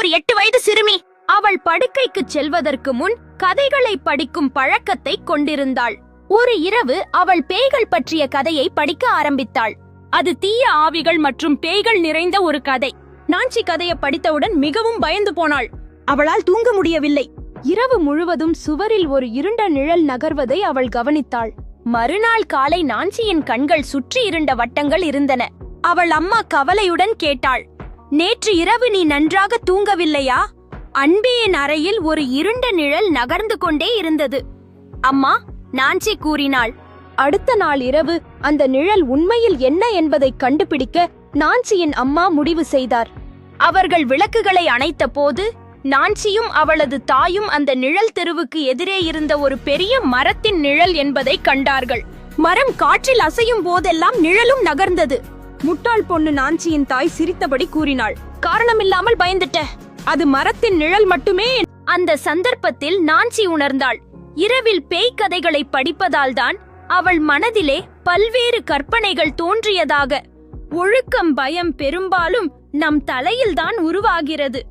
ஒரு எட்டு வயது சிறுமி. அவள் படுக்கைக்கு செல்வதற்கு முன் கதைகளை படிக்கும் பழக்கத்தை கொண்டிருந்தாள். ஒரு இரவு அவள் பேய்கள் பற்றிய கதையை படிக்க ஆரம்பித்தாள். அது தீய ஆவிகள் மற்றும் பேய்கள் நிறைந்த ஒரு கதை. நான்சி கதையை படித்தவுடன் மிகவும் பயந்து போனாள். அவளால் தூங்க முடியவில்லை. இரவு முழுவதும் சுவரில் ஒரு இருண்ட நிழல் நகர்வதை அவள் கவனித்தாள். மறுநாள் காலை நான்சியின் கண்கள் சுற்றி இருண்ட வட்டங்கள் இருந்தன. அவள் அம்மா கவலையுடன் கேட்டாள். நேற்று இரவு நீ நன்றாக தூங்கவில்லையா? அன்பியின் அறையில் ஒரு இருண்ட நிழல் நகர்ந்து கொண்டே இருந்தது. அம்மா நான்சி கூறினாள் அடுத்த நாள் இரவு அந்த நிழல் உண்மையில் என்ன என்பதை கண்டுபிடிக்க நான்சியின் அம்மா முடிவு செய்தார். அவர்கள் விளக்குகளை அணைத்த போது நான்சியும் அவளது தாயும் அந்த நிழல் தெருவுக்கு எதிரே இருந்த ஒரு பெரிய மரத்தின் நிழல் என்பதை கண்டார்கள். மரம் காற்றில் அசையும் போதெல்லாம் நிழலும் நகர்ந்தது. முட்டாள் பொண்ணு நாஞ்சியின் தாய் சிரித்தபடி கூறினாள். காரணமில்லாமல் பயந்துட்ட அது மரத்தின் நிழல் மட்டுமே. அந்த சந்தர்ப்பத்தில் நாஞ்சி உணர்ந்தாள். இரவில் பேய் கதைகளை படிப்பதால்தான் அவள் மனதிலே பல்வேறு கற்பனைகள் தோன்றியதாக. ஒழுக்கம் பயம் பெரும்பாலும் நம் தலையில்தான் உருவாகிறது.